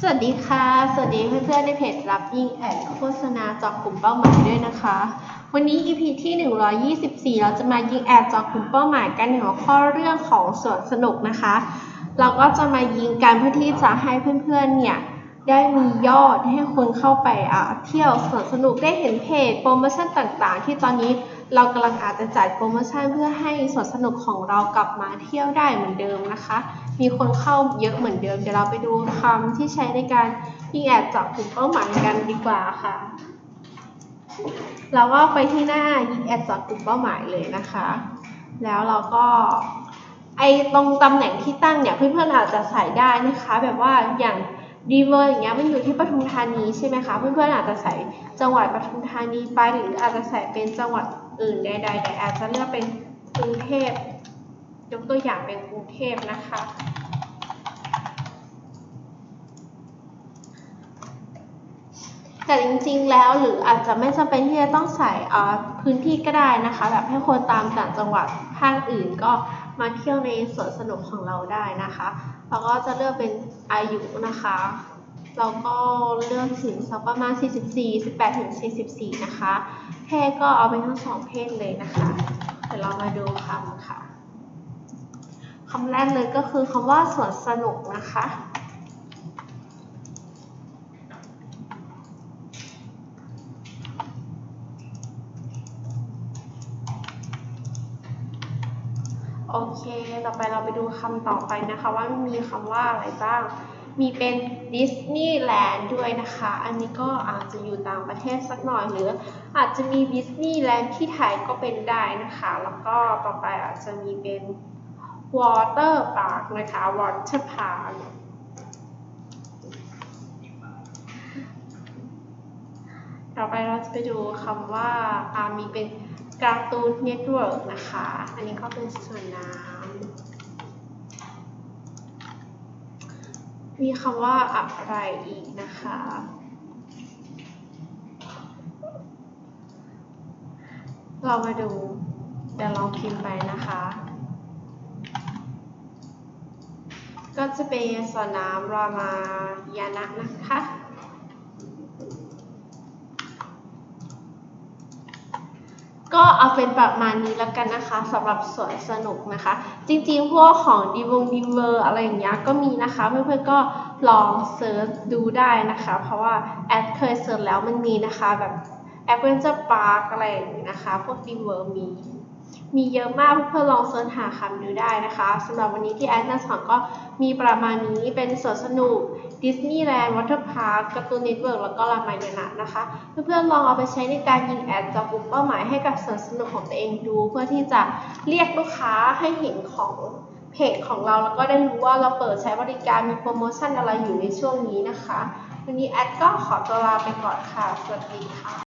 สวัสดีค่ะ สวัสดีเพื่อนๆในเพจรับยิงแอดโฆษณาเจอกกลุ่มเป้าหมายด้วยนะคะ วันนี้ EP ที่ 124 เราจะมายิงแอดเจอกกลุ่มเป้าหมายกันในหัวข้อเรื่องของสวนสนุกนะคะ เราก็จะมายิงกันเพื่อที่จะให้เพื่อนๆเนี่ย ได้มียอดให้คนเข้าไปอ่าเที่ยวสวนสนุกได้เห็นเพจโปรโมชั่นต่างๆ ที่ตอนนี้เรากำลังอาจจะจัดโปรโมชั่นเพื่อให้สวนสนุกของเรากลับมาเที่ยวได้เหมือนเดิมนะคะ มีคนเข้าเยอะเหมือนเดิม เดี๋ยวเราไปดูคำที่ใช้ในการยิงแอดจาะกลุ่มเป้าหมายกันดีกว่าค่ะ เราก็ไปที่หน้ายิงแอดจาะกลุ่มเป้าหมายเลยนะคะ แล้วเราก็ไอตรงตำแหน่งที่ตั้งเนี่ยเพื่อนๆอาจจะใส่ได้นะคะ แบบว่าอย่าง ดีเวอร์อย่างเงี้ยมันอยู่ที่ปทุมธานีใช่ไหมคะ เพื่อนๆอาจจะใส่จังหวัดปทุมธานีไปหรืออาจจะใส่เป็นจังหวัดอื่นใดๆแต่อาจจะเลือกเป็นกรุงเทพยกตัวอย่างเป็นกรุงเทพนะคะ แต่จริงๆแล้วหรืออาจจะไม่จำเป็นที่จะต้องใส่พื้นที่ก็ได้นะคะ แบบให้คนตามต่างจังหวัดภาคอื่นก็ มาเที่ยวในสวนสนุกของเราได้นะคะ เราก็จะเลือกเป็นอายุนะคะ เราก็เลือกถึงสักประมาณ 44 18ถึง44 นะคะ เพศก็เอาเป็นทั้งสองเพศเลยนะคะ เดี๋ยวเรามาดูคำค่ะคำแรกเลยก็คือคำว่าสวนสนุกนะคะ โอเค ต่อไปเราไปดูคำต่อไปนะคะว่ามีคำว่าอะไรบ้าง มีเป็นดิสนีย์แลนด์ด้วยนะคะ อันนี้ก็อาจจะอยู่ต่างประเทศสักหน่อยหรือ อาจจะมีดิสนีย์แลนด์ที่ไทยก็เป็นได้นะคะ แล้วก็ต่อไปอาจจะมีเป็นวอเตอร์พาร์คนะคะวอเตอร์พาร์ค ต่อไปเราจะไปดูคำว่าอามีเป็นการ์ตูนเน็ตเวิร์กนะคะ อันนี้ก็เป็นส่วนน้ำมีคำว่าอะไรอีกนะคะ เรามาดูเดี๋ยวลองพิมพ์ไปนะคะ ก็จะเป็นส่วนน้ำรามา ยานะนะคะ ก็เอาเป็นประมาณนี้แล้วกันนะคะสำหรับสวนสนุกนะคะ จริงๆ พวกของดีวงดีเวอร์อะไรอย่างเงี้ยก็มีนะคะ เพื่อนๆก็ลองเซิร์ชดูได้นะคะ เพราะว่าแอดเคยเซิร์ชแล้วมันมีนะคะแบบแอดเวนเจอร์พาร์คอะไรอย่างงี้นะคะ พวกดีเวอร์มี มีเยอะมากเพื่อนๆลองเสิร์ชหาคำดูได้นะคะสำหรับวันนี้ที่แอดนาสอนก็มีประมาณนี้เป็นสวนสนุกดิสนีย์แลนด์วอเตอร์พาร์คการ์ตูนเน็ตเวิร์กแล้วก็รามายณะนะคะ เพื่อนๆลองเอาไปใช้ในการยิงแอดจับกลุ่มเป้าหมายให้กับสวนสนุกของตัวเองดู เพื่อที่จะเรียกลูกค้าให้เห็นของเพจของเราแล้วก็ได้รู้ว่าเราเปิดใช้บริการมีโปรโมชั่นอะไรอยู่ในช่วงนี้นะคะ วันนี้แอดก็ขอตัวลาไปก่อนค่ะ สวัสดีค่ะ